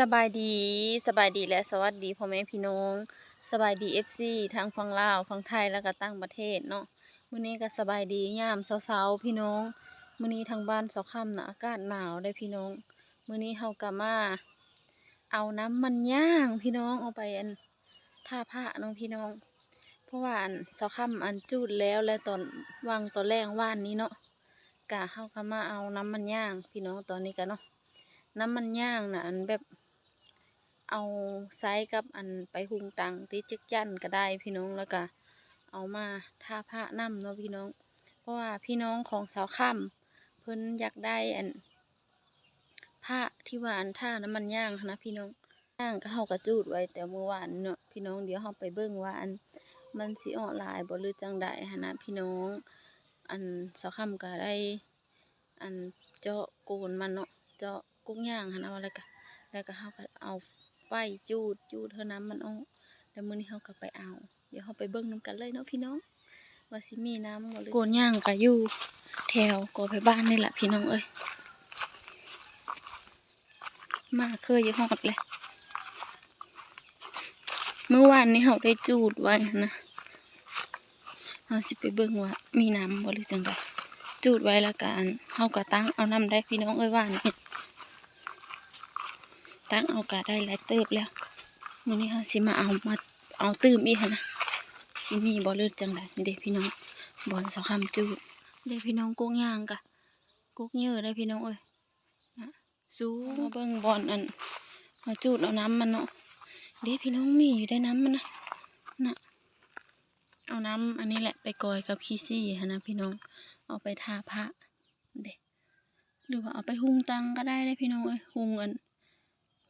สบายดีสบายดีและสวัสดีพ่อแม่พี่น้องสบายดี FC ทั้งฝั่งลาวฝั่งไทยแล้วก็ต่างประเทศเนาะมื้อนี้ก็สบายดียามเช้าๆพี่น้องมื้อนี้ทางบ้านเสาค่ำนะอากาศหนาวได้พี่น้องมื้อนี้เฮาก็มา เอาน้ำมันย่างพี่น้องเอาไปอันท่าพระเนาะพี่น้อง เพราะว่าอันเสาค่ำอันจูดแล้วและตอนวางตอนแรกว่านนี้เนาะกะเฮาก็มาเอาน้ำมันย่างพี่น้องตอนนี้ก็เนาะน้ำมันย่างนะอันแบบ เอาไซส์กับอันไปหุงตังติจักจั่นก็ได้พี่น้องแล้วก็เอามาทาผ้าน้ำเนาะพี่น้อง เพราะว่าพี่น้องของสาวค่ำเพิ่นอยากได้อันผ้าที่ว่าอันท่าน้ำมันย่างนะพี่น้องย่างก็เฮากระจูดไว้แต่เมื่อวานเนาะพี่น้องเดี๋ยวเฮาไปเบิ่งว่าอันมันสิออกลายบ่หรือจังใดหนะพี่น้อง อันสาวค่ำก็ได้ อันเจาะโกนมันเนาะเจาะกุ้งย่างหันเอาแล้วก็แล้วก็เฮาก็เอา ไฟจูดจูดเท่าน้ำมันออแล้วมื้อนี้เฮาก็ไปเอา เดี๋ยวเฮาไปเบิ่งนํกันเลยเนาะพี่น้อง ว่าสิมีน้ำบ่หรือโกนย่างก็อยู่แถวกอไปบ้านนี่แหละพี่น้องเอ้ยมาเคยอยู่ฮอดเลยเมื่อวานนี้เฮาได้จูดไว้นะเฮาสิไปเบิ่งว่ามีน้ำบ่หรือจังไดจูดไว้แล้วกันเฮาก็ตั้งเอาน้ำได้พี่น้องเอ้ยว่านี่ ตั้งเอากะได้หลายเติบแล้วมื้อนี้เฮาสิมาเอามาเอาตื้มอีกนะสิมีบ่เลือดจังได๋เด้พี่น้องบอนเสาคำจูดเด้พี่น้องกกย่างกะกกเยอะได้พี่น้องเอ้ยนะสูมาเบิ่งบอนอันมาจูดเอาน้ำมันเนาะเด้พี่น้องมีอยู่ได้น้ำมันนะนะเอาน้ำอันนี้แหละไปกอยกับขี้ซี่หั้นนะพี่น้องเอาไปทาพระเด็หรือว่าเอาไปหุงตังก็ได้เลยพี่น้องเอ้ยหุงอัน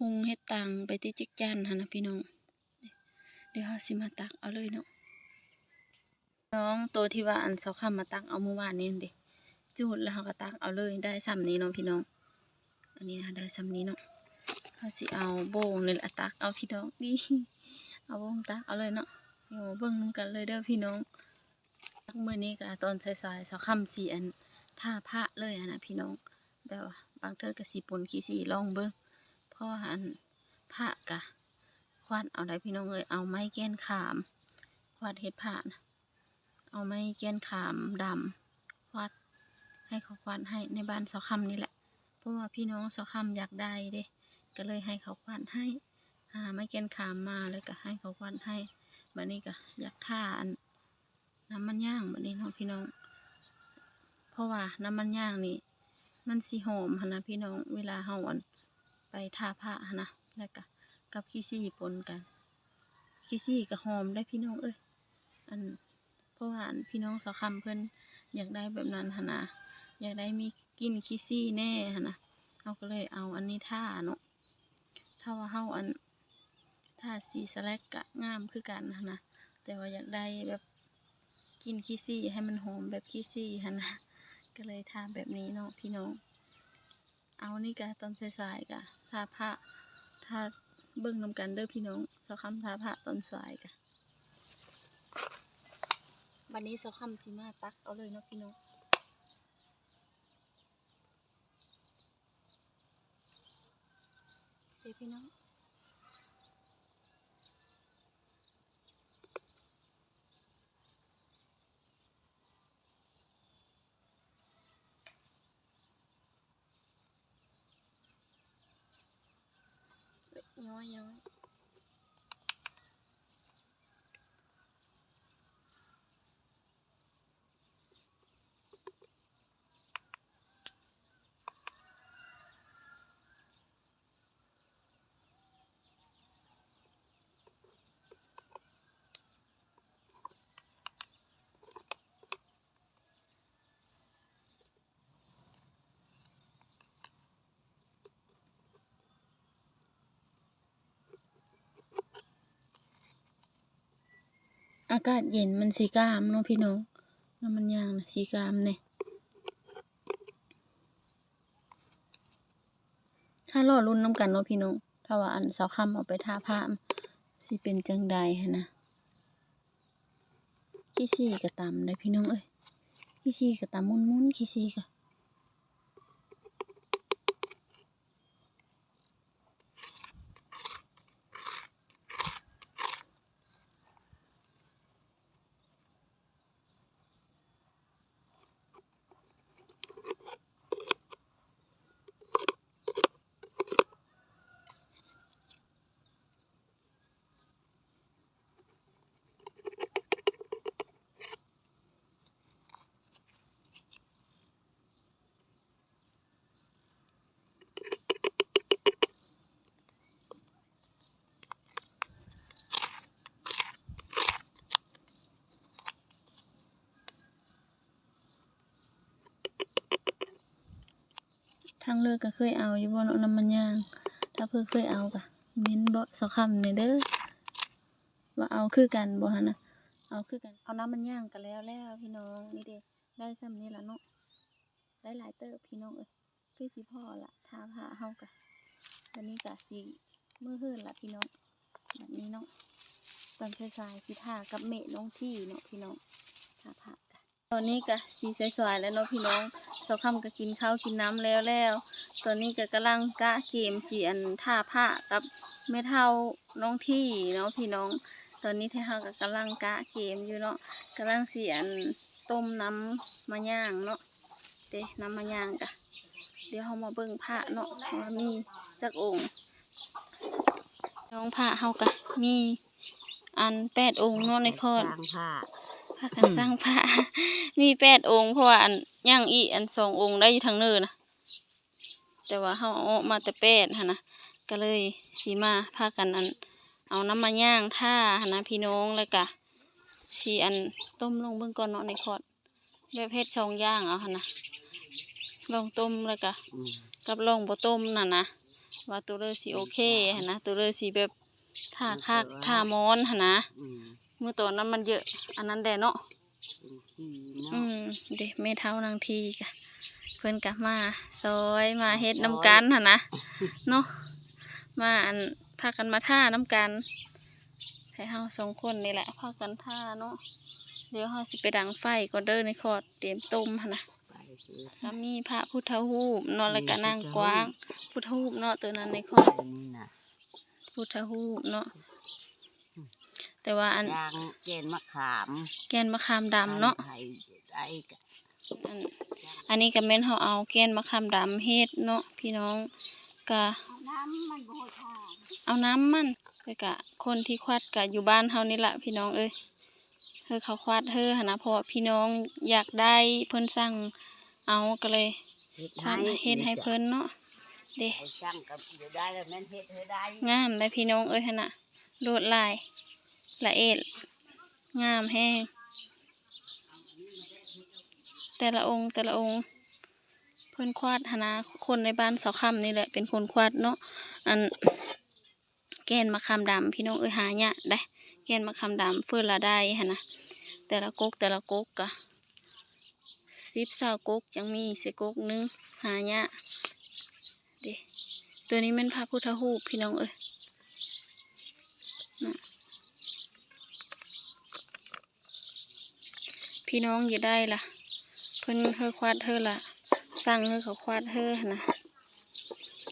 หุงเฮ็ดตังไปติดจิกจันหันนะพี่น้อง เดี๋ยวเราสิมาตักเอาเลยเนาะ น้องตัวที่ว่าอันเสาคำมาตักเอาเมื่อวานนี้เด็จูดแล้วเราก็ตักเอาเลยได้ซ้ำนี้เนาะพี่น้อง อันนี้นะได้ซ้ำนี้เนาะเราสิเอาโบ่งนี่แหละตักเอาพี่น้องนี่เอาโบ่งตักเอาเลยเนาะ เดี๋ยวเบิ่งนำกันเลยเด้อพี่น้องเมื่อนี้ก็ตอนสายๆสักค่ำสีอันท่าพระเลยอะนะพี่น้องแบบว่าบางเธอก็สีปนขี้สีลองเบิ้ง พราะว่าอันพระกะ ควาดเอาได้พี่น้องเอ้ยเอาไม้แก้นขาม ควาดเฮ็ดผ้านะเอาไม้แก้นขามดำควาดให้เขาควาดให้ในบ้านสักค่ำนี่แหละ เพราะว่าพี่น้องสักค่ำอยากได้เด้ ก็เลยให้เขาควาดให้หาไม้แก้นขามมาแล้วก็ให้เขาควาดให้บัดนี้ก็อยากท่าอันน้ำมันย่างแบบนี้เนาะพี่น้อง เพราะว่าน้ำมันย่างนี่มันสิหอมนนะพี่น้องเวลาเฮาอัน ไปทาผ้านะแล้วก็กับขี้ซี่ปนกันขี้ซี่ก็หอมได้พี่น้องเอ้ยอันเพราะว่าพี่น้องสาวคำเพิ่นอยากได้แบบนั้นหนะอยากได้มีกินขี้ซี่แน่หนะเฮาก็เลยเอาอันนี้ท่าเนาะถ้าว่าเฮาอันท่าสีสแลกกะงามคือกันกันนะแต่ว่าอยากได้แบบกินขี้ซี่ให้มันหอมแบบขี้ซี่ฮะนะก็เลยทาแบบนี้เนาะพี่น้อง เอานี่กะตอนสายๆกะ ทาพระทาเบิ้งนำกันเด้อพี่น้องสาวคำทาพระตอนสายกันวันนี้สาวคำสีมาตักเอาเลยเนาะพี่น้องเจ้พี่น้อง ย้อ อากาศเย็นมันสีกามเนาะพี่น้องน้ำมันยางนะสีกามเนี่ยถ้ารอรุ่นน้ำกันเนาะพี่น้องถ้าว่าอันเสาค่ำเอาไปทาผ้าสิเป็นจังใดหั้นะขี้ซี่กระตำได้พี่น้องเอ้ยขี้ซี่กระตำมุนมุนๆขี้ซี่กะ ทั้งเลิกก็เคยเอาอยู่บนน้ำมันย่าง ถ้าเพิ่นเคยเอาก็เม้นบ่สักคำในเด้อว่าเอาคือกันบ่หั่นะเอาคือกันเอาน้ำมันย่างกันแล้วแล้วพี่น้องนี่เด้ได้ซ้ำนี้ละเนาะได้หลายเติบพี่น้องเอ้ยคือสิพ่อละทาผ้าเฮาก็ตอนนี้ก็สิมื้อฮื้นละพี่น้องแบบนี้เนาะตอนสายๆสิทากับเมะน้องที่เนาะพี่น้องทาผ้า ตอนนี้ก็สีสวยๆแล้วเนาะพี่น้องสาค่ำก็กินข้าวกินน้ำแล้วแล้ว ตอนนี้ก็กำลังกะเกมสีอันท่าผ้ากับแม่เท่าน้องที่เนาะพี่น้อง ตอนนี้ที่เฮาก็กำลังกะเกมอยู่เนาะกำลังสีอันต้มน้ำมะย่างเนาะเด้น้ำมะย่างกะเดี๋ยวเฮามาเบิ่งผ้าเนาะว่ามีจักองค์น้องผ้าเฮากะมีอันแปดองค์เนาะในคอดผ้า พากันสร้างพระมีแปดองค์เพราะว่าอันย่างอีอันสององค์ได้อยู่ทางเนินนะแต่ว่าเขาเอาออกมาแต่แปดหันนะก็เลยสีมาพากันอัน เอาน้ำมาย่างท่าหันนะพี่น้องแล้วก็สีอันต้มลงเบื้องก่อนเนาะในคอร์ดแบบเพชรสองอย่างเอาหันนะลองต้มแล้วก็อืมกับลองบ่ต้มน่ะนะว่าตัวเลอสีโอเคหันนะตัวเลอสีแบบท่าคักท่ามอนหันนะอืม เมื่อตอนนั้นมันเยอะ อันนั้นแดเนาะเป็นขี้อืเนาะมเด็กแม่เท่านางทีกะเพื่อนกะมาซอยมาเฮ็ดน้ำกันหั่นนะเนาะมาอันพากันมาท่าน้ำกันให้เฮาสองคนนี่แหละพากันท่าเนาะเดี๋ยวเฮาสิไปดังไฟก่อนเด้อในคอร์ดเตรียมต้มหั่นนะไปคือแล้วมีพระพุทธรูปเนาะแล้วก็มีนางพุทธรูปกวาง พุทธรูปเนาะตัวนั้นในคอร์ดอันนี้น่ะพุทธรูปเนาะ แต่ว่าอันยางเกณฑ์มะขามแกแกนมะขามดำเนาะไผ่ได้กะอันอันนี้ก็แม่นเฮาเอาแกนมะขามดำเฮ็ดเนาะพี่น้องก็น้ำมันโบทาเอาน้ำมันไปกะคนที่ควัดกะอยู่บ้านเฮานี่ละพี่น้องเอ้ยเธอเขาควัดเธอหนนะเพราะว่าพี่น้องอยากได้เพิ่นสั่งเอาก็เลยเฮ็ดทำเฮ็ดให้เพิ่นเนาะเด้ให้ช่างกับเดี๋ยวได้แล้วแม่นเฮ็ดให้ได้งามได้พี่น้องเอ้ยหั่นน่ะลวดลาย ละเอียดงามแห้ง แต่ละองค์แต่ละองค์ เพิ่อนควาดหนนะคนในบ้านเสาคำนี่แหละเป็นคนควาดเนาะอันแกนมะขามดำพี่น้องเอ้ยหายะได้แกนมะขามดำเฟื่อละได้หั่นะแต่ละกกแต่ละกกกะสิบเศร้ากกยังมีเสกกหนึงหายะเดตัวนี้เป็นพระพุทธรูปพี่น้องเอ้ยนะ พี่น้องอย่าได้ล่ะ เพิ่นเฮอควาดเฮอละสั่งเฮอเขาควาดเฮอนะ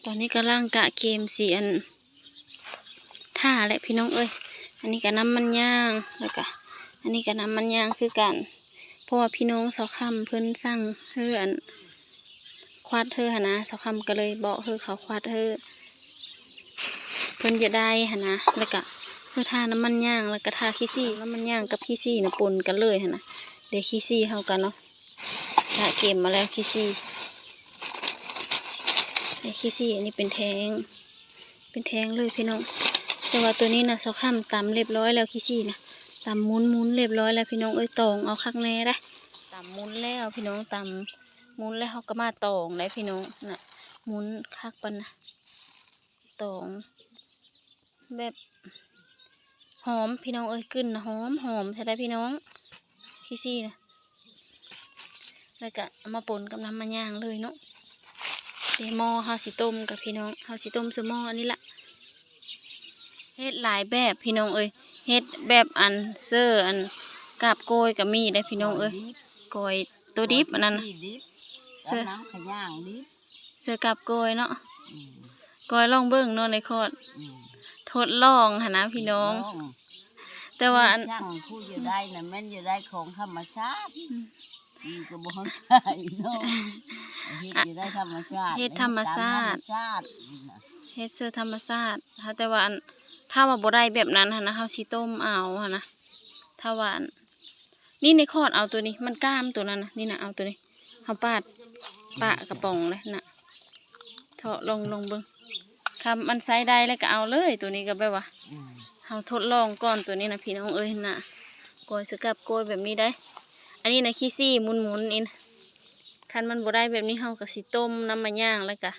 ตอนนี้กำลังกะเกมเสียนท่าแหละพี่น้องเอ้ยอันนี้ก็น้ำมันย่างแล้วก็อันนี้ก็น้ำมันย่างคือกันเพราะว่าพี่น้องสาวคำเพิ่นสั่งเฮออันควาดเธอนนะสาวคำก็เลยบอกเธอเขาควาดเธอเพิ่นจะได้หนนะแล้วก็เพื่อทาน้ำมันย่างแล้วก็ทาขี้ซี่น้ำมันย่างกับขี้ซี่นะปนกันเลยหนนะ เดี๋ยวขี้ซี่เข้ากันเนาะทาเกมมาแล้วขี้ซี่เดี๋ยวขี้ซี่อันนี้เป็นแทง เป็นแทงเลยพี่น้อง แต่ว่าตัวนี้นะเสาข้ามตำเรียบร้อยแล้วขี้ซี่นะตำมุนมุนเรียบร้อยแล้วพี่น้องเอ้ยตองเอาคักแน่ได้ตำมุนแล้วพี่น้องตำมุนแล้วเขาก็มาตองได้พี่น้องน่ะมุนคักปันนะตองแบบหอมพี่น้องเอ้ยกึ่นนะหอมหอมใช่ได้พี่น้อง ขี้ซี่นะแล้วก็เอามาป่นกับน้ำมันย่างเลยเนาะเดยวหม้อเฮาสิต้มกับพี่น้องเฮาสิต้มซื้อหม้ออันนี้ละเฮ็ดหลายแบบพี่น้องเอ้ยเฮ็ดแบบอันเซอร์อันกาบโกยกับมีได้พี่น้องเอ้ยดิบโกยตัวดิบอันนั้นน่ะขี้ดิบเสื้อแล้วน้ำขย่างดิบเสื้อกาบโกยเนาะอืมโกยลองเบิ่งเนาะในคอร์ดอืมทดลองหนนะพี่น้องล แต่ว่าอันช่างผู้จะได้น่ะแม่นจะได้ของธรรมชาติอืมอีกก็บ่ใช่เนาะเฮ็ดจะได้ธรรมชาติเฮ็ดธรรมชาติเฮ็ดตมธรรมชาติน่ะเฮ็ดเสื้อธรรมชาติถ้าแต่ว่าอันถ้าว่าบ่ได้แบบนั้นหั่นนะเฮาสิต้มเอาหั่นนะถ้าว่าอันนี่ในคอร์ดเอาตัวนี้ มันกล้ามตัวนั้นนะนี่นะเอาตัวนี้เฮาปาดปะกระป๋องเลยน่ะเถาะลงลงเบิ่งคำมันใส่ได้แล้วก็เอาเลยตัวนี้ก็แบบว่าอืม เราทดลองก่อนตัวนี้นะพี่น้องเอ้ยน่ะโกยสกับโกยแบบนี้ได้ อันนี้นะขี้ซี่หมุนหมุนๆนี่นะคันมันบ่ได้แบบนี้เฮาก็สิต้มน้ำมันย่างแล้วก็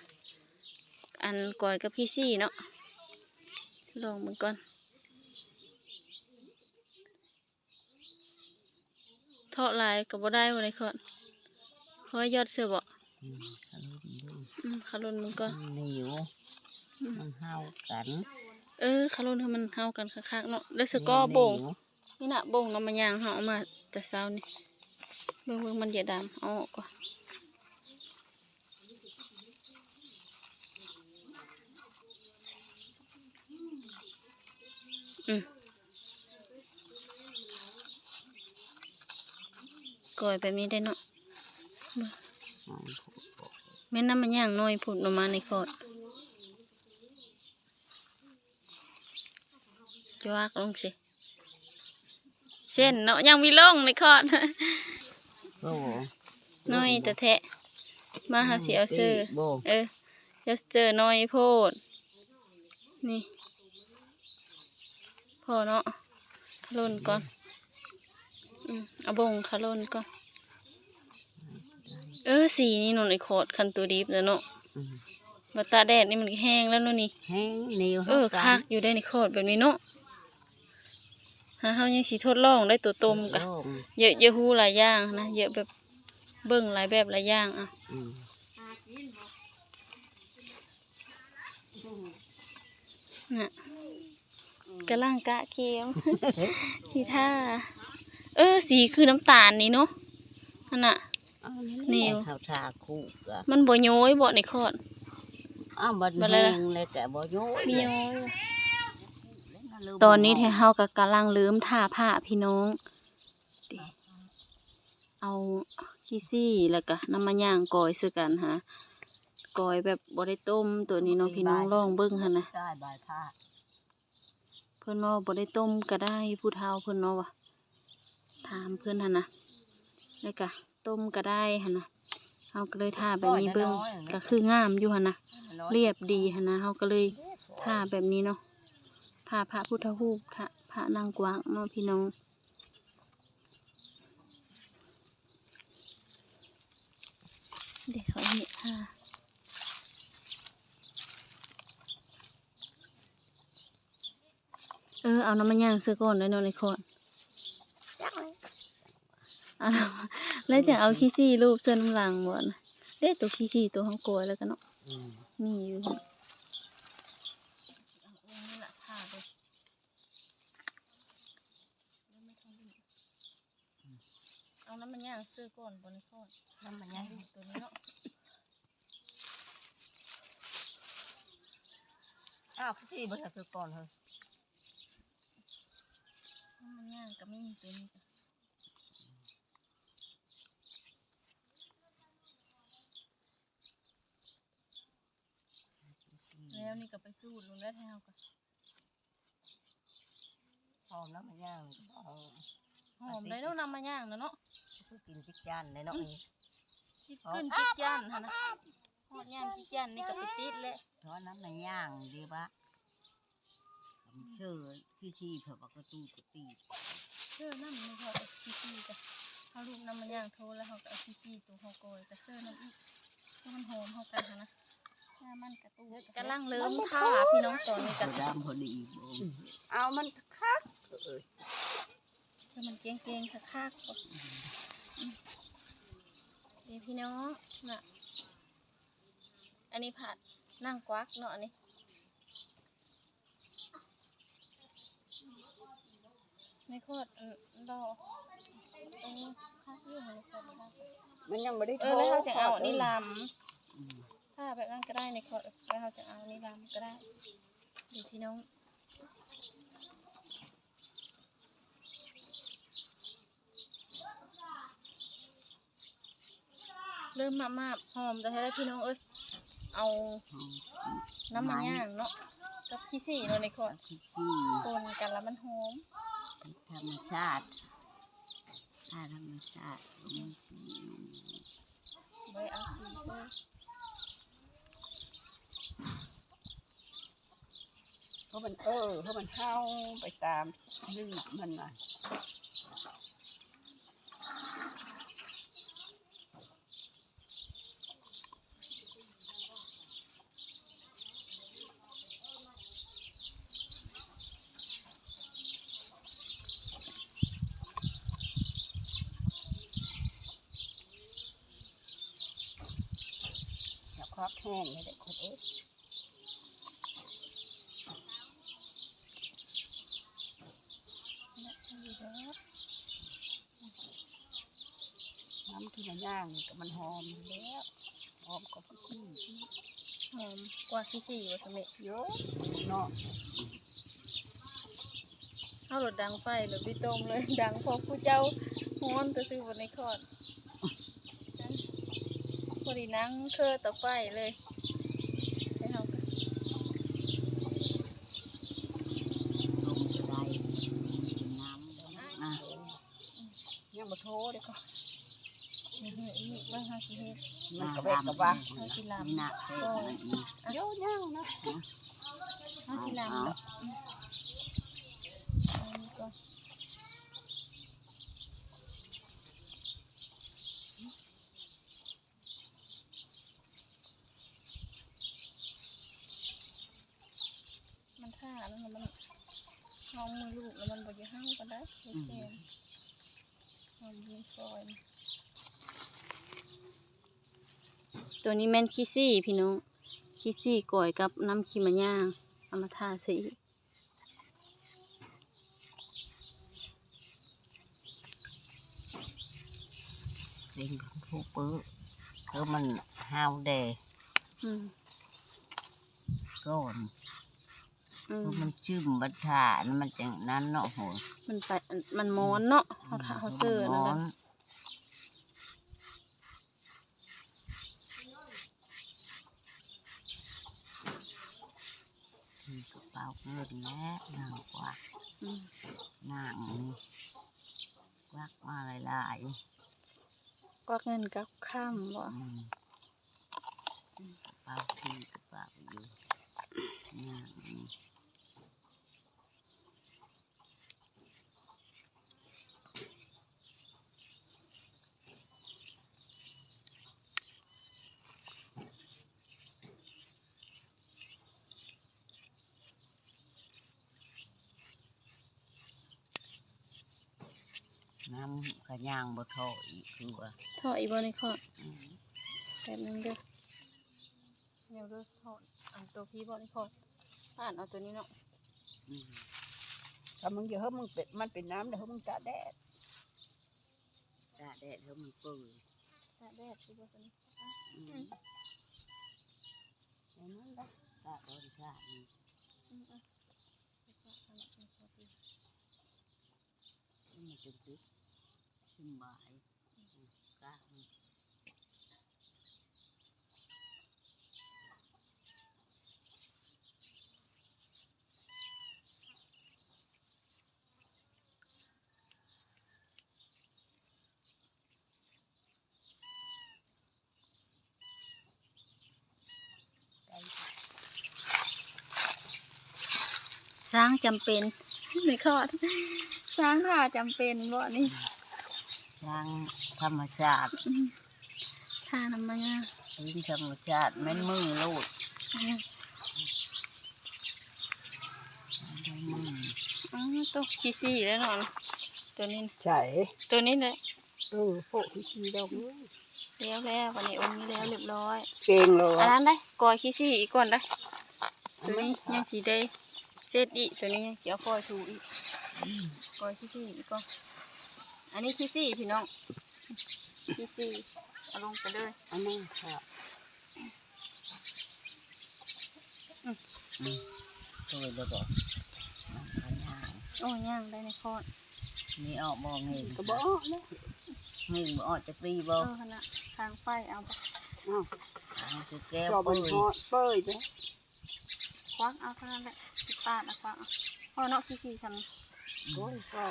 อันก้อยกับพี่ซี่เนาะลองมันก่อนทอดลายก็บ่ได้บ่ได้คอนเพราะว่ายอดเสือบ่อืมขลุ่นดูอืมคารุนมันก่อนมันเหนียวมันเฮากัน เออคารุนให้มันเฮากันคักๆเนาะแล้วสก็โบ่งเหนียวนี่น่ะโบ่งน้ำมันย่างเฮาเอามาแต่เช้านี่เบิ่งเบิ่งมันอย่าดำเอาออกก่อนอืมก่อยแบบนี้ได้เนาะอืมแม่นน้ำมันย่างน้อยผุดออกมาในคอด วากลงสิ เส้นเนาะยังมีล่องในคอดโอ้น้อยแต่แทะ มาหาสิเอาเสื้อโบเออเดี๋ยวเจอน้อยโพด นี่พอเนาะขลุ่นก่อนอืมเอาบงขลุ่นก่อน เออสีนี่หนนไอโคดคันตัวดิบแล้วเนาะอืมบัตตาแดดนี่มันก็แห้งแล้วเนาะนี่แห้งเหนียวเออคักอยู่ได้ในโคดแบบนี้เนาะ ฮะเฮายังสิทดลองได้ตัวต้มกะโล่งเยอะเยอะฮู้หลายอย่างนะเยอะแบบเบิ่งหลายแบบหลายอย่างอะอืมน่ะกำลังกะเคียวสีท่าเออ สีคือน้ำตาลนี่เนาะนั่นน่ะเอาเหนียวข้าวทาคู่กะมันบ่โย้อยบ่ในคอดอ้าวบัดบัดอะไรแห้ล่ะงเลยแกะบ่โยนมีโย้อย ตอนนี้แท้เฮาก็กำลังเริ่มท่าผ้าพี่น้องดิเอาขี้ซี่แล้วก็น้ำมันย่างกอยซื้อกันฮะกอยแบบบ่ได้ต้มตัวนี้เนาะพี่น้องลองเบิ่งหั่นนะได้บายผ้าเพิ่นว่าบ่ได้ต้มก็ได้ผู้เฒ่าเพิ่นเนาะว่าถามเพิ่นหั่นนะแล้วก็ต้มก็ได้หั่นนะเฮาก็เลยท่าแบบนี้เบิ่งก็คืองามอยู่หั่นนะเรียบดีหั่นนะเฮาก็เลยท่าแบบนี้เนาะ ท่าพระพุทธรูปท่าพระนางกวางเนาะพี่น้องเดี๋ยวเขาเห็นท่าเออเอาน้ำมันย่างเสื้อก่อนเลยเนาะในคอนเอาน้ำแล้วจะเอาขี้ซี่รูปเสื้อน้ำลังบ่นะเด้ตัวขี้ซี่ตัวห้องโกยแล้วกันเนาะอืมมีอยู่นี่แหละผ้าเลย เอาน้ำมันย่างซื้อก่อนบนข้อนน้ำมันยังตัวนี้เนาะอ้าวพี่บ่ทันคือก่อนเฮ้ยน้ำมันย่างก็ไม่มีตัวนี้จ้ะแล้วนี่ก็ไปสู้ลุงได้แถวกันหอมน้ำมันย่างก็เอาหอมได้แล้วน้ำมันย่างนะเนาะ คือกินจิกจานเลยเนาะนี่จิกขึ้นจิกจันฮะนะหอดย่างจิกจันนี่ก็ไปติดเลยเพราะน้ำมันย่างดีปะผมเชื่อพี่ชีเผื่อว่ากระตูกระตีเสื้อน้ำมันพอเอาซีซีจ้ะเขาลูกน้ำมันย่างโทแล้วเขาก็เอาซีซีตัวเขาโกยกับเสื้อน้ำอีกให้มันหอมเข้ากันหั้นนะหน้ามันกระตุ้นกำลังเริ่มท่าพี่น้องตอนนี้กกัระนดามพอดีบ่เอามันคักเอ้ยจะมันเกงๆคักๆก่อนอืม เดี๋ยวพี่น้องน่ะอันนี้ผัดนั่งกวักเนาะนนี้ไม่โคตรอืมรอเออคักอยู่หันเลยค่ะไม่ได้มันยังไม่ได้เออแล้วเขาจะเอาอันนี้ลำถ้าแบบนั้นก็ได้ในคอร์ดแล้วเขาจะเอาอันนี้ลำก็ได้เดี๋ยวพี่น้อง เริ่มมามาหอมแต่ถ้าได้พี่น้องเอ้ยเอาน้ำมันย่างเนาะกับขี้สี่เนาะในคอร์ดพี่ชีคนกันแล้วมันหอมธรรมชาติถ้าธรรมชาติมันสิใบเอาสีเสื้อเพราะมันเออเพราะมันเข้าไปตามลื่นมันมา พักแห้งเลยเด็กคนเอ๊ะน้ำที่มันย่างนี่ก็มันหอมอยู่แล้วหอมกว่าพี่ซี่หอมกว่าที่สี่ว่าสมัยเยอะเนาะเอารถดังไฟหรือพี่ต้มเลยดังพอผู้เจ้าฮ้อนแต่ซื้อบนในคอด พอดีนั่งเคอต่อไฟเลยให้เรากันลมจะได้น้ำแล้วนะยังมาโทษเด็กก็เฮ้ยอีกบ้างห้าสิเฮ็ดมันก็เบ็ดกับว่าเอาสิลำนี่นะเท่านั้นนี่เยอะย่างนะห้าสิลำดอกอืมเอาอันนี้ก่อนมันท่าแล้วนะมันห้องมือลูกแล้วมันบ่จะห้างก็ได้โอเคหอมยิงซอยนะตัวนี้แม่นคิซี่พี่น้องคิซี่ก่อยกับน้ำขีมะย่างเอามาทาใส่อีกเร่งของผู้ปื้อคือมันห้าวแดอืมก่อนอื มคือมันชื่มบัตถานะมันจังนั้นเนาะโหมันไปมันม้อนเนาะเขาทาเขาเสื้อนั่นร้นะมีกระเป๋าเงินแล้วนางกวักอืมนางนี่กวักมาหลายก็เงินกับข้ามบ่ๆอืมกระเป๋าที่กระเป๋าอยู่นางนี่ น้ำกระย่างบ่ทออีกคือว่าถอดอีบ่ในคอดอืมแป๊บนึงเด้อเดี๋ยวเด้อถอดอันตัวพี่บ่ในคอดอ่านเอาตัวนี้เนาะถ้ามึงเยอะมึงเป็ดมันเป็นน้ำเดี๋ยวมึงจะแดดตาแดดแล้มันเปื่อยตาแดดคือบ่ตัวนี้อะอืมอย่างนั้นได้ตาตอนชาติ嗯 ขึ้นบ่ายกลามันสร้างจำเป็นในคอด สร้างท่าจำเป็นบ่นี่ ช่างธรรมชาติอืมท่าน้ำมันอะลิ้นธรรมชาติแม่นมือลูดอะแม่นมืออ๋อตัวขี้ซี่แล้วเนอนตัวนี้นะใช่ตัวนี้แหละเออพวกพี่ชีดอกนี้แล้วแล้ววันนี้องค์นี้แล้วเรียบร้อยเก่งเลยอันวะนั้นได้กอยขี้ซี่อีกก่อนได้ตัวนี้ยังสีได้เซตอีกตัวนี้ยังเกี่ยวคอยถูอีกกอยขี้ซี่อีกก่อน อันนี้ขี้ซี่พี่น้องขี้ซี่เอาลงไปเลยอันนี้ค่ะอืมช่วยแล้วก็น้ำขย่างโอ้ย่างได้ในคอดนี่ออกบ่เงินก็บอกนะเงินบ่ออกจากปีเอบ่อขนาดทางไฟเอาไปอ้าวทางคือแก้วชอบเปื่มันอยฮอดเป้ยจ้ะควักเอาเท่านั้นแหละติดปาดเอาควักเอาพอเนาะขี้ซี่ทำโอ้ยก็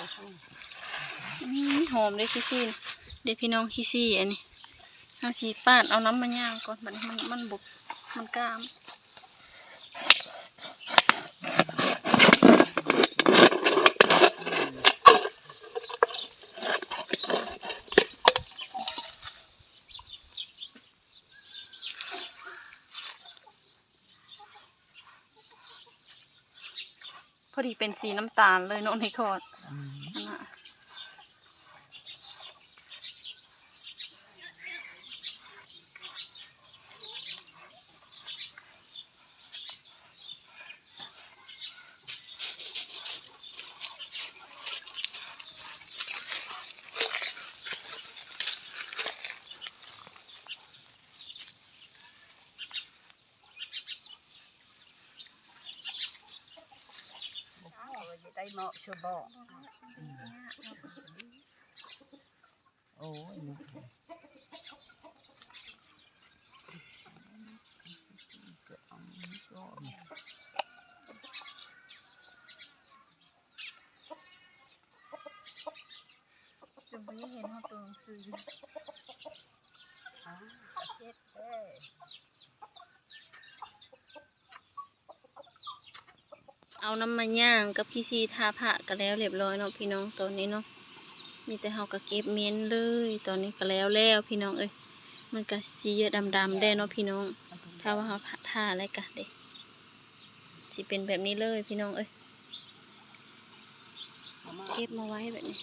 หอมเลยขี้ซี่น่ะเด็กพี่น้องขี้ซี่อันนี้เอาสีปาดเอาน้ำมาย่างก่อนมันมันมันบุกมันกล้ามพอดีเป็นสีน้ำตาลเลยเนาะในคอร์ด ชบอกโอ้ยลูกเห็นเขาตัวหนังสืออ่าเช็ดเด้อ เอาน้ำมันย่างกับพี่ซีทาผ้าก็แล้วเรียบร้อยเนาะพี่น้องตอนนี้เนาะมีแต่เฮาก็เก็บเม้นเลย ตอนนี้ก็แล้วแล้วพี่น้องเอ้ยมันก็สีดำๆได้เนาะพี่น้อง ถ้าว่าเฮาทาอะไรกันเด้สิเป็นแบบนี้เลยพี่น้องเอ้ยเก็บมาไว้แบบนี้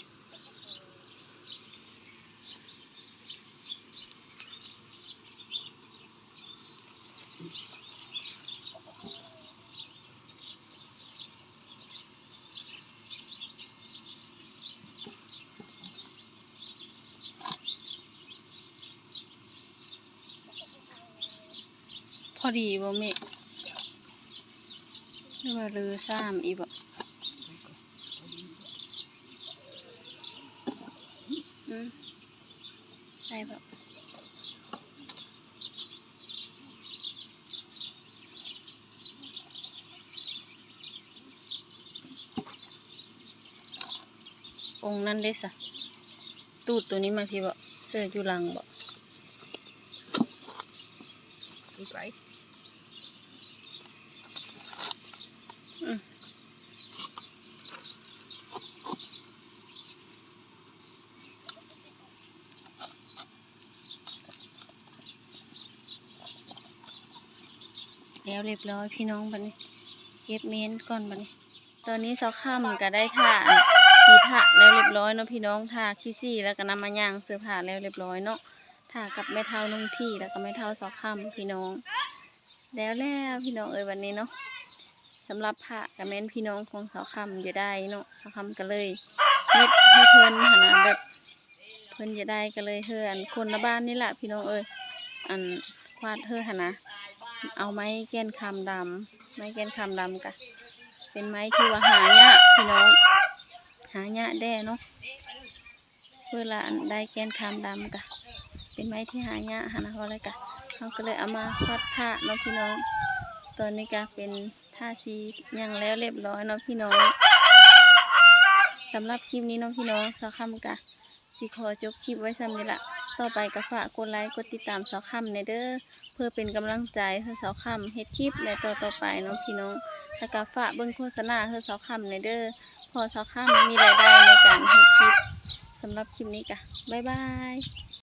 อดีบ่แม่หรือว่าเรือซ้ำอีบ่อืมใช่แบบองนั้นเด้สะตูดตัวนี้มาพี่บ่เสื้ออยู่หลังบ่อีกไป แล้วเรียบร้อยพี่น้องบัดนี้ เก็บเม้นก่อนบัดนี้ ตอนนี้เสาค่ำก็ได้ท่าสีผ้าแล้วเรียบร้อยเนาะพี่น้องท่าขี้ซี่แล้วก็นำมาย่างเสื้อผ้าแล้วเรียบร้อยเนาะท่ากับแม่เท่านุ่งที่แล้วก็แม่เท่าเสาค่ำพี่น้อง แล้วแล้วพี่น้องเอ้ยวันนี้เนาะสำหรับพระกับแม่นพี่น้องของเสาค่ำจะได้เนาะเสาค่ำก็เลยเฮ็ดให้เพิ่นหนนะแบบเพิ่นจะได้ก็เลยเฮืออันคนละบ้านนี่แหละพี่น้องเอ้ยอันควาดเฮือนนะ เอาไม้แก้นคำดำไม้แก้นคำดำกะเป็นไม้ที่ว่าหายากพี่น้องหายากแด้เนาะเวลาอันได้แก้นคำดำกะเป็นไม้ที่หายากหานะว่าอะไรกะเขาก็เลยเอามาควัดผ้าเนาะพี่น้อง ตอนนี้ก็เป็นท่าซียังแล้วเรียบร้อยเนาะพี่น้องสำหรับคลิปนี้เน้องพี่น้องสาวคำกะสิขอจบคลิปไว้ซ้ำนี่ละ ต่อไปก็ฝากกดไลค์กดติดตามสาวคำในเด้อเพื่อเป็นกำลังใจให้สาวคำเฮ็ดคลิปในต่อต่อไปเนาะพี่น้องแล้วก็ฝากเบิ่งโฆษณาให้สาวคำในเด้อพอสาวคำมีรายได้ในการเฮ็ดคลิปสำหรับคลิปนี้กะบ๊ายบาย